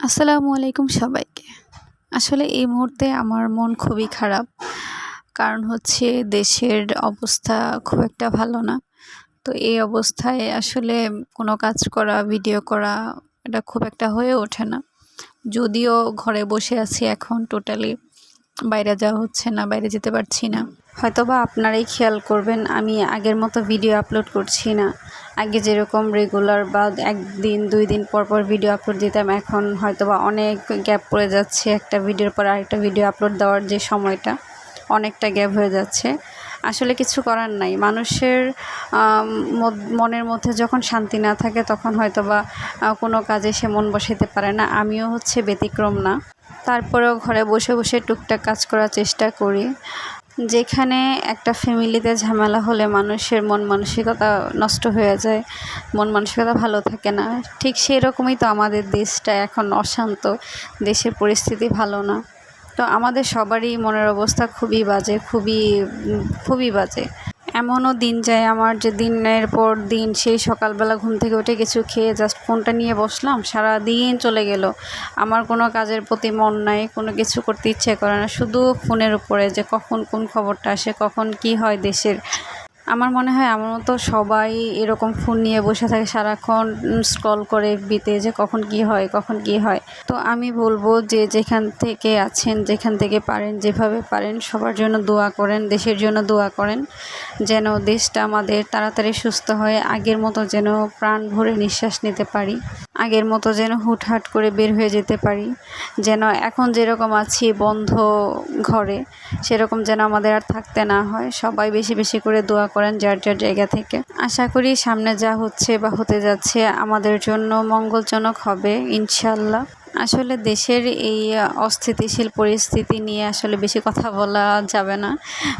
আসসালামু আলাইকুম সবাইকে। আসলে এই মুহূর্তে আমার মন খুবই খারাপ। কারণ হচ্ছে দেশের অবস্থা খুব একটা ভালো না। তো এই অবস্থায় আসলে কোনো কাজ করা, ভিডিও করা, এটা খুব একটা হয়ে ওঠে না। যদিও ঘরে বসে আছি এখন টোটালি বাইরে যাওয়া হচ্ছে না, বাইরে যেতে পারছি না। হয়তোবা আপনারাই খেয়াল করবেন, আমি আগের মতো ভিডিও আপলোড করছি না। আগে যেরকম রেগুলার বা একদিন, দুই দিন পর পর ভিডিও আপলোড দিতাম, এখন হয়তোবা অনেক গ্যাপ পড়ে যাচ্ছে। একটা ভিডিওর পর আরেকটা ভিডিও আপলোড দেওয়ার যে সময়টা, অনেকটা গ্যাপ হয়ে যাচ্ছে। আসলে কিছু করার নাই। মানুষের মনের মধ্যে যখন শান্তি না থাকে, তখন হয়তো বা কোনো কাজে সে মন বসাতে পারে না। আমিও হচ্ছে ব্যতিক্রম না। তারপরেও ঘরে বসে বসে টুকটাক কাজ করার চেষ্টা করি। যেখানে একটা ফ্যামিলিতে ঝামেলা হলে মানুষের মন মানসিকতা নষ্ট হয়ে যায়, মন মানসিকতা ভালো থাকে না। ঠিক সেরকমই তো আমাদের দেশটা এখন অশান্ত, দেশের পরিস্থিতি ভালো না। তো আমাদের সবারই মনের অবস্থা খুবই বাজে, খুবই খুবই বাজে। এমনও দিন যায় আমার যে দিনের পর দিন সেই সকালবেলা ঘুম থেকে উঠে কিছু খেয়ে জাস্ট ফোনটা নিয়ে বসলাম সারা দিন চলে গেল। আমার কোনো কাজের প্রতি মন নাই, কোনো কিছু করতে ইচ্ছে করে না, শুধু ফোনের উপরে যে কখন কোন খবরটা আসে, কখন কি হয় দেশের। আমার মনে হয় আমার মতো সবাই এরকম ফোন নিয়ে বসে থাকে সারাক্ষণ স্ক্রল করে বিতে যে কখন কি হয়, কখন কি হয়। তো আমি বলব যে যেখান থেকে আছেন, যেখান থেকে পারেন, যেভাবে পারেন, সবার জন্য দোয়া করেন, দেশের জন্য দোয়া করেন, যেন দেশটা আমাদের তাড়াতাড়ি সুস্থ হয়ে, আগের মতো যেন প্রাণ ভরে নিঃশ্বাস নিতে পারি। আগের মতো যেন হুটহাট করে বের হয়ে যেতে পারি। যেন এখন যেরকম আছি বন্ধ ঘরে, সেরকম যেন আমাদের আর থাকতে না হয়। সবাই বেশি বেশি করে দোয়া করেন যার যার জায়গা থেকে। আশা করি সামনে যা হচ্ছে বা হতে যাচ্ছে আমাদের জন্য মঙ্গলজনক হবে ইনশাল্লাহ আসলে দেশের এই অস্থিতিশীল পরিস্থিতি নিয়ে আসলে বেশি কথা বলা যাবে না।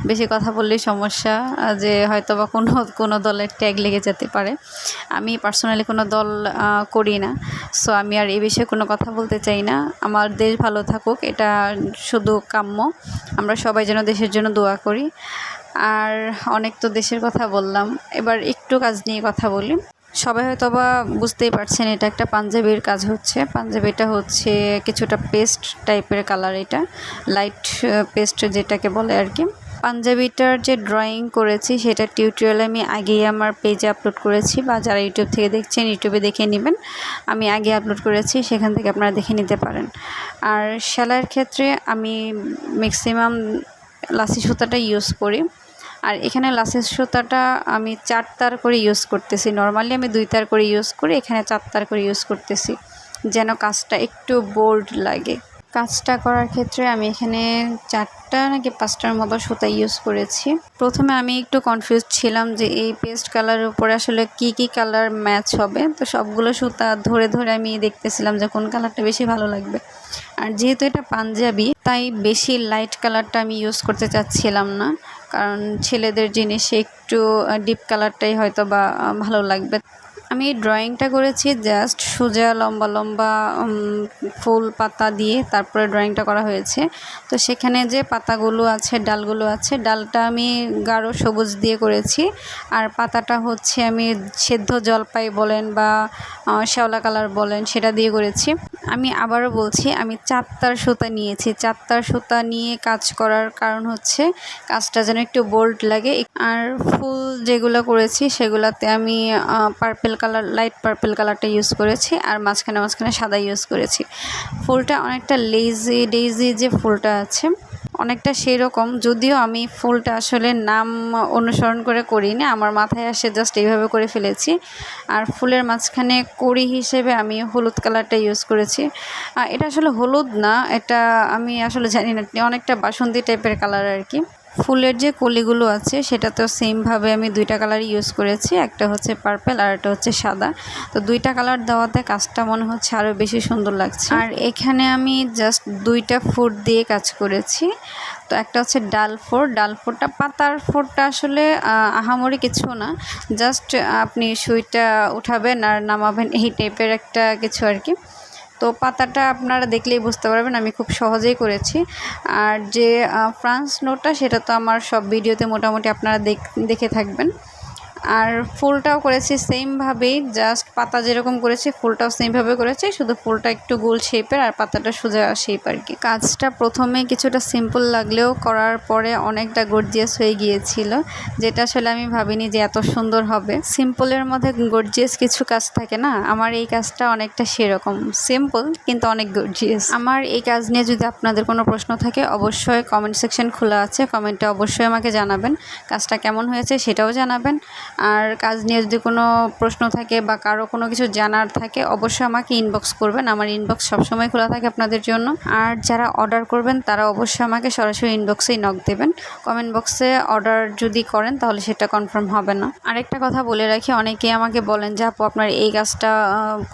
বেশি কথা বললেই সমস্যা যে হয়তো বা কোনো কোনো দলের ট্যাগ লেগে যেতে পারে। আমি পার্সোনালি কোনো দল করি না। সো আমি আর এই বিষয়ে কোনো কথা বলতে চাই না। আমার দেশ ভালো থাকুক, এটা শুধু কাম্য। আমরা সবাই যেন দেশের জন্য দোয়া করি। আর অনেক তো দেশের কথা বললাম। এবার একটু কাজ নিয়ে কথা বলি। সবাই হয়তো বা বুঝতেই পারছেন, এটা একটা পাঞ্জাবির কাজ হচ্ছে। পাঞ্জাবিটা হচ্ছে কিছুটা পেস্ট টাইপের কালার এটা, লাইট পেস্ট যেটাকে বলে আর কি। পাঞ্জাবিটার যে ড্রয়িং করেছি সেটা টিউটোরিয়াল আমি আগেই আমার পেজে আপলোড করেছি বা যারা ইউটিউব থেকে দেখছেন ইউটিউবে দেখে নেবেন, আমি আগে আপলোড করেছি, সেখান থেকে আপনারা দেখে নিতে পারেন। আর সেলাইয়ের ক্ষেত্রে আমি ম্যাক্সিমাম লাসি সুতাটা ইউজ করি। আর এখানে লাসের সুতাটা আমি চার তার করে ইউজ করতেছি। নর্মালি আমি দুই তার করে ইউজ করি, এখানে চার তার করে ইউজ করতেছি। যেন কাজটা একটু বোল্ড লাগে। কাজটা করার ক্ষেত্রে আমি এখানে চারটা নাকি পাঁচটার মতো সুতা ইউজ করেছি। প্রথমে আমি একটু কনফিউজ ছিলাম যে এই পেস্ট কালারের উপরে আসলে কি কি কালার ম্যাচ হবে। তো সবগুলো সুতা ধরে ধরে আমি দেখতেছিলাম যে কোন কালারটা বেশি ভালো লাগবে। আর যেহেতু এটা পাঞ্জাবি, তাই বেশি লাইট কালারটা আমি ইউজ করতে চাচ্ছিলাম না। কারণ ছেলেদের জিনিসে একটু ডিপ কালারটাই হয়তো বা ভালো লাগবে। আমি ড্রয়িংটা করেছি জাস্ট সোজা, লম্বা লম্বা ফুল পাতা দিয়ে তারপরে ড্রয়িংটা করা হয়েছে। তো সেখানে যে পাতাগুলো আছে, ডালগুলো আছে, ডালটা আমি গাঢ় সবুজ দিয়ে করেছি। আর পাতাটা হচ্ছে আমি সেদ্ধ জলপাই বলেন বা শ্যাওলা কালার বলেন সেটা দিয়ে করেছি। আমি আবারও বলছি, আমি চারতার সুতা নিয়েছি। চারতার সুতা নিয়ে কাজ করার কারণ হচ্ছে কাজটা যেন একটু বোল্ড লাগে। আর ফুল যেগুলো করেছি সেগুলোতে আমি পার্পেল কালার লাইট পার্পেল কালারটা ইউজ করেছি আর মাঝখানে মাঝখানে সাদা ইউজ করেছি। ফুলটা অনেকটা লেজি ডেইজি যে ফুলটা আছে, অনেকটা সেই রকম যদিও আমি ফুলটা আসলে নাম অনুসরণ করে করি না আমার মাথায় আসে জাস্ট এইভাবে করে ফেলেছি। আর ফুলের মাঝখানে কড়ি হিসেবে আমি হলুদ কালারটা ইউজ করেছি। এটা আসলে হলুদ না, এটা আমি আসলে জানি না, অনেকটা বাসন্তী টাইপের কালার আর কি। ফুলের যে কলিগুলো আছে সেটা তো সেমভাবে আমি দুইটা কালার ইউজ করেছি। একটা হচ্ছে পার্পেল আর একটা হচ্ছে সাদা। তো দুইটা কালার দেওয়াতে কাজটা মনে হচ্ছে আরও বেশি সুন্দর লাগছে। আর এখানে আমি জাস্ট দুইটা ফুট দিয়ে কাজ করেছি। তো একটা হচ্ছে ডাল ফোর ডাল ফোরটা পাতার ফোরটা আসলে আহামরি কিছু না। জাস্ট আপনি সুইটা উঠাবেন আর নামাবেন এই টাইপের একটা কিছু আর কি। তো পাতাটা আপনারা দেখলেই বুঝতে পারবেন, আমি খুব সহজেই করেছি। আর যে ফ্রান্স নোটটা, সেটা তো আমার সব ভিডিওতে মোটামুটি আপনারা দেখে থাকবেন। আর ফুলটাও করেছি সেমভাবেই জাস্ট পাতা যেরকম করেছি, ফুলটাও সেমভাবে করেছি, শুধু ফুলটা একটু গোল শেপের আর পাতাটা সোজা শেপ আর কি। কাজটা প্রথমে কিছুটা সিম্পল লাগলেও করার পরে অনেকটা গর্জিয়াস হয়ে গিয়েছিল, যেটা আসলে আমি ভাবিনি যে এত সুন্দর হবে। সিম্পলের মধ্যে গর্জিয়াস কিছু কাজ থাকে না, আমার এই কাজটা অনেকটা সেরকম। সিম্পল কিন্তু অনেক গর্জিয়াস আমার এই কাজ নিয়ে যদি আপনাদের কোনো প্রশ্ন থাকে, অবশ্যই কমেন্ট সেকশন খোলা আছে কমেন্টে অবশ্যই আমাকে জানাবেন, কাজটা কেমন হয়েছে সেটাও জানাবেন। আর কাজ নিয়ে যদি কোনো প্রশ্ন থাকে বা কারও কোনো কিছু জানার থাকে, অবশ্যই আমাকে ইনবক্স করবেন। আমার ইনবক্স সবসময় খোলা থাকে আপনাদের জন্য। আর যারা অর্ডার করবেন, তারা অবশ্যই আমাকে সরাসরি ইনবক্সেই নক দেবেন। কমেন্ট বক্সে অর্ডার যদি করেন, তাহলে সেটা কনফার্ম হবে না। আরেকটা কথা বলে রাখি, অনেকেই আমাকে বলেন যে, আপু, আপনার এই কাজটা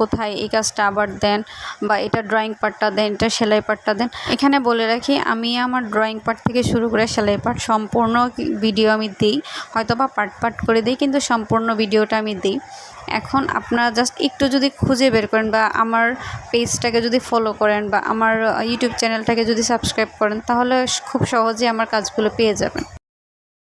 কোথায়? এই কাজটা আবার দেন বা এটা ড্রয়িং পার্টটা দেন, এটা সেলাই পার্টটা দেন। এখানে বলে রাখি, আমি আমার ড্রয়িং পার্ট থেকে শুরু করে সেলাই পার্ট সম্পূর্ণ ভিডিও আমি দিই। হয়তো বা পার্ট পার্ট করে দিই কিন্তু সম্পূর্ণ ভিডিওটা আমি দিই। এখন আপনারা জাস্ট একটু যদি খুঁজে বের করেন বা আমার পেজটাকে যদি ফলো করেন বা আমার ইউটিউব চ্যানেলটাকে যদি সাবস্ক্রাইব করেন, তাহলে খুব সহজে আমার কাজগুলো পেয়ে যাবেন।